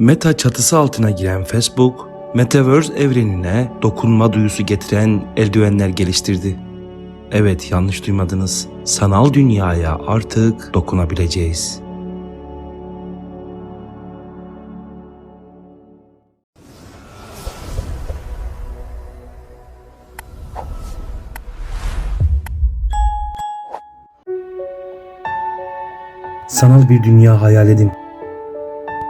Meta çatısı altına giren Facebook, Metaverse evrenine dokunma duyusu getiren eldivenler geliştirdi. Evet yanlış duymadınız. Sanal dünyaya artık dokunabileceğiz. Sanal bir dünya hayal edin.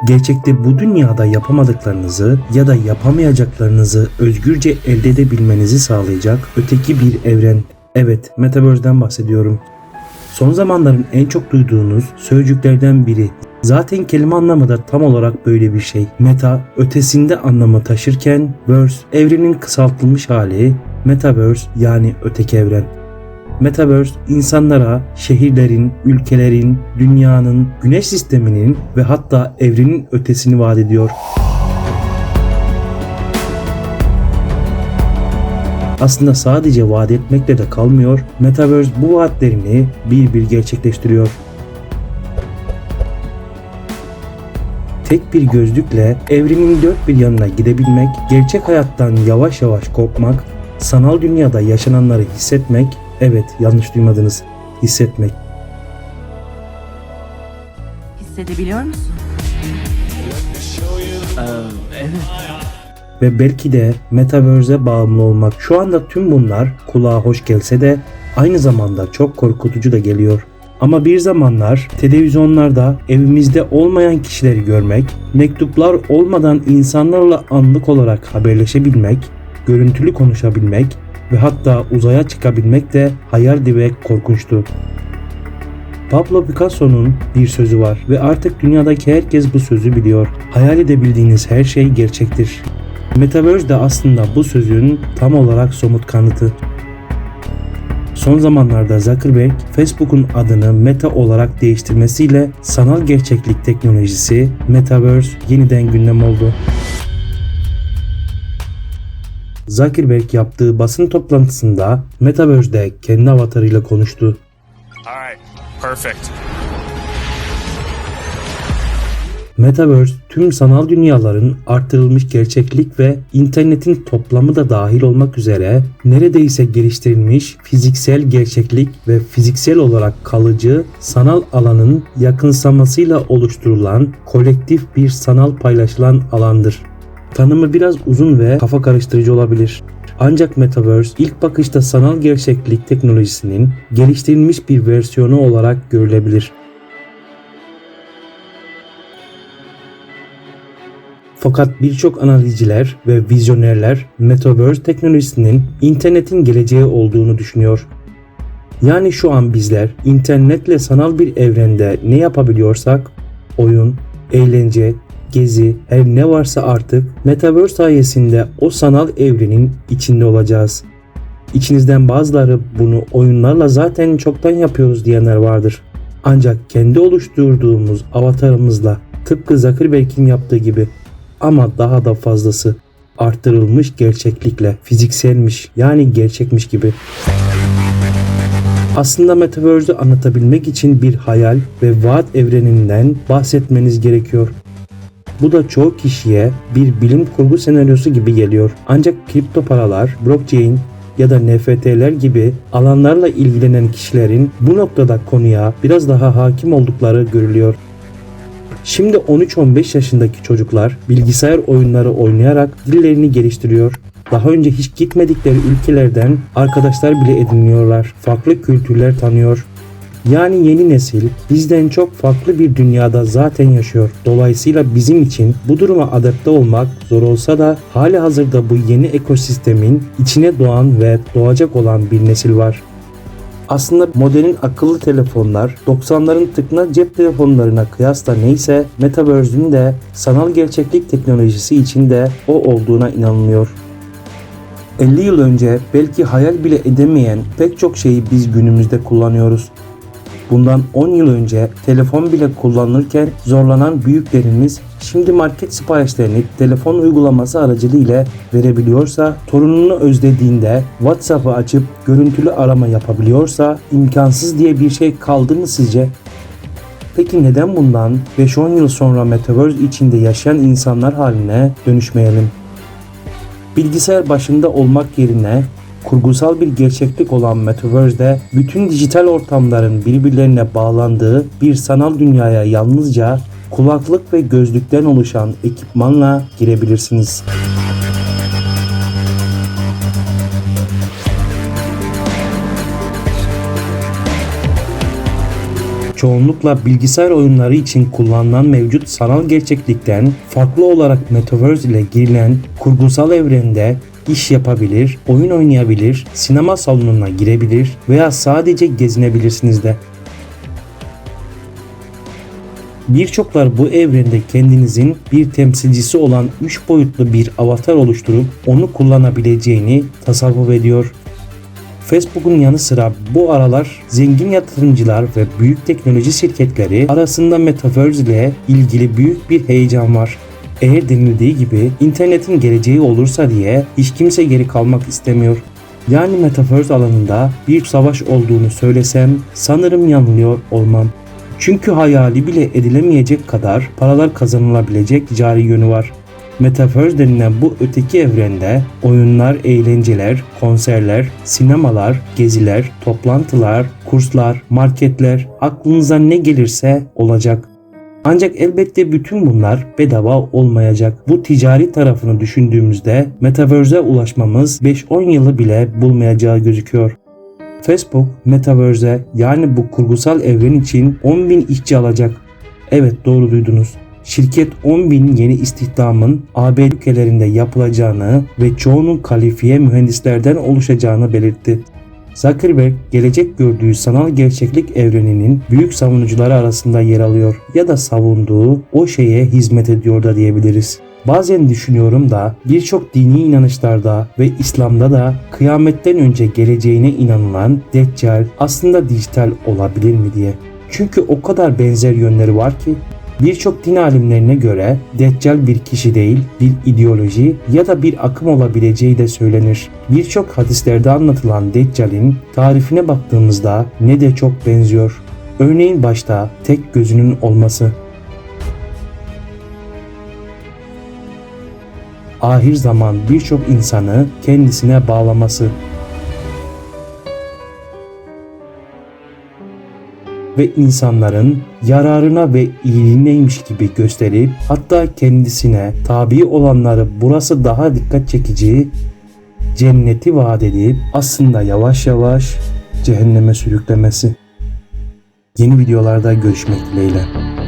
Gerçekte bu dünyada yapamadıklarınızı ya da yapamayacaklarınızı özgürce elde edebilmenizi sağlayacak öteki bir evren. Evet, Metaverse'den bahsediyorum. Son zamanların en çok duyduğunuz sözcüklerden biri. Zaten kelime anlamı da tam olarak böyle bir şey. Meta ötesinde anlamı taşırken verse evrenin kısaltılmış hali, metaverse yani öteki evren. Metaverse insanlara şehirlerin, ülkelerin, dünyanın, güneş sisteminin ve hatta evrenin ötesini vaat ediyor. Aslında sadece vaat etmekle de kalmıyor, Metaverse bu vaatlerini bir bir gerçekleştiriyor. Tek bir gözlükle evrenin dört bir yanına gidebilmek, gerçek hayattan yavaş yavaş kopmak, sanal dünyada yaşananları hissetmek, evet yanlış duymadınız, hissetmek. Hissedebiliyor musun? evet. ve belki de Metaverse'e bağımlı olmak. Şu anda tüm bunlar kulağa hoş gelse de aynı zamanda çok korkutucu da geliyor. Ama bir zamanlar televizyonlarda evimizde olmayan kişileri görmek, mektuplar olmadan insanlarla anlık olarak haberleşebilmek, görüntülü konuşabilmek ve hatta uzaya çıkabilmek de hayaldi ve korkunçtu. Pablo Picasso'nun bir sözü var ve artık dünyadaki herkes bu sözü biliyor. Hayal edebildiğiniz her şey gerçektir. Metaverse de aslında bu sözün tam olarak somut kanıtı. Son zamanlarda Zuckerberg, Facebook'un adını Meta olarak değiştirmesiyle sanal gerçeklik teknolojisi Metaverse yeniden gündem oldu. Zuckerberg yaptığı basın toplantısında Metaverse'de kendi avatarıyla konuştu. Metaverse tüm sanal dünyaların artırılmış gerçeklik ve internetin toplamı da dahil olmak üzere neredeyse geliştirilmiş fiziksel gerçeklik ve fiziksel olarak kalıcı sanal alanın yakınsamasıyla oluşturulan kolektif bir sanal paylaşılan alandır. Tanımı biraz uzun ve kafa karıştırıcı olabilir. Ancak Metaverse ilk bakışta sanal gerçeklik teknolojisinin geliştirilmiş bir versiyonu olarak görülebilir. Fakat birçok analizciler ve vizyonerler Metaverse teknolojisinin internetin geleceği olduğunu düşünüyor. Yani şu an bizler internetle sanal bir evrende ne yapabiliyorsak oyun, eğlence, gezi, her ne varsa artık Metaverse sayesinde o sanal evrenin içinde olacağız. İçinizden bazıları bunu oyunlarla zaten çoktan yapıyoruz diyenler vardır. Ancak kendi oluşturduğumuz avatarımızla tıpkı Zuckerberg'in yaptığı gibi ama daha da fazlası arttırılmış gerçeklikle fizikselmiş yani gerçekmiş gibi. Aslında Metaverse'ü anlatabilmek için bir hayal ve vaat evreninden bahsetmeniz gerekiyor. Bu da çoğu kişiye bir bilim kurgu senaryosu gibi geliyor. Ancak kripto paralar, blockchain ya da NFT'ler gibi alanlarla ilgilenen kişilerin bu noktada konuya biraz daha hakim oldukları görülüyor. Şimdi 13-15 yaşındaki çocuklar bilgisayar oyunları oynayarak dillerini geliştiriyor. Daha önce hiç gitmedikleri ülkelerden arkadaşlar bile ediniyorlar. Farklı kültürler tanıyor. Yani yeni nesil bizden çok farklı bir dünyada zaten yaşıyor. Dolayısıyla bizim için bu duruma adapte olmak zor olsa da hali hazırda bu yeni ekosistemin içine doğan ve doğacak olan bir nesil var. Aslında modelin akıllı telefonlar 90'ların tıkna cep telefonlarına kıyasla neyse Metaverse'ün de sanal gerçeklik teknolojisi içinde o olduğuna inanılıyor. 50 yıl önce belki hayal bile edemeyen pek çok şeyi biz günümüzde kullanıyoruz. Bundan 10 yıl önce telefon bile kullanırken zorlanan büyüklerimiz şimdi market siparişlerini telefon uygulaması aracılığıyla verebiliyorsa, torununu özlediğinde WhatsApp'ı açıp görüntülü arama yapabiliyorsa imkansız diye bir şey kaldı mı sizce? Peki neden bundan 5-10 yıl sonra Metaverse içinde yaşayan insanlar haline dönüşmeyelim? Bilgisayar başında olmak yerine kurgusal bir gerçeklik olan Metaverse'de bütün dijital ortamların birbirlerine bağlandığı bir sanal dünyaya yalnızca kulaklık ve gözlükten oluşan ekipmanla girebilirsiniz. Çoğunlukla bilgisayar oyunları için kullanılan mevcut sanal gerçeklikten farklı olarak Metaverse ile girilen kurgusal evrende iş yapabilir, oyun oynayabilir, sinema salonuna girebilir veya sadece gezinebilirsiniz de. Birçoklar bu evrende kendinizin bir temsilcisi olan 3 boyutlu bir avatar oluşturup onu kullanabileceğini tasavvur ediyor. Facebook'un yanı sıra bu aralar zengin yatırımcılar ve büyük teknoloji şirketleri arasında Metaverse ile ilgili büyük bir heyecan var. Eğer denildiği gibi internetin geleceği olursa diye hiç kimse geri kalmak istemiyor. Yani Metaverse alanında bir savaş olduğunu söylesem sanırım yanılıyor olmam. Çünkü hayali bile edilemeyecek kadar paralar kazanılabilecek ticari yönü var. Metaverse denilen bu öteki evrende oyunlar, eğlenceler, konserler, sinemalar, geziler, toplantılar, kurslar, marketler, aklınıza ne gelirse olacak. Ancak elbette bütün bunlar bedava olmayacak. Bu ticari tarafını düşündüğümüzde Metaverse'e ulaşmamız 5-10 yılı bile bulmayacağı gözüküyor. Facebook, Metaverse'e yani bu kurgusal evren için 10.000 işçi alacak. Evet doğru duydunuz. Şirket 10.000 yeni istihdamın AB ülkelerinde yapılacağını ve çoğunun kalifiye mühendislerden oluşacağını belirtti. Zuckerberg gelecek gördüğü sanal gerçeklik evreninin büyük savunucuları arasında yer alıyor ya da savunduğu o şeye hizmet ediyor da diyebiliriz. Bazen düşünüyorum da birçok dini inanışlarda ve İslam'da da kıyametten önce geleceğine inanılan Deccal aslında dijital olabilir mi diye. Çünkü o kadar benzer yönleri var ki Birçok din alimlerine göre Deccal bir kişi değil, bir ideoloji ya da bir akım olabileceği de söylenir. Birçok hadislerde anlatılan Deccal'in tarifine baktığımızda ne de çok benziyor. Örneğin başta tek gözünün olması. Ahir zaman birçok insanı kendisine bağlaması. Ve insanların yararına ve iyiliğineymiş gibi gösterip hatta kendisine tabi olanları burası daha dikkat çekici cenneti vaat edip aslında yavaş yavaş cehenneme sürüklemesi. Yeni videolarda görüşmek dileğiyle.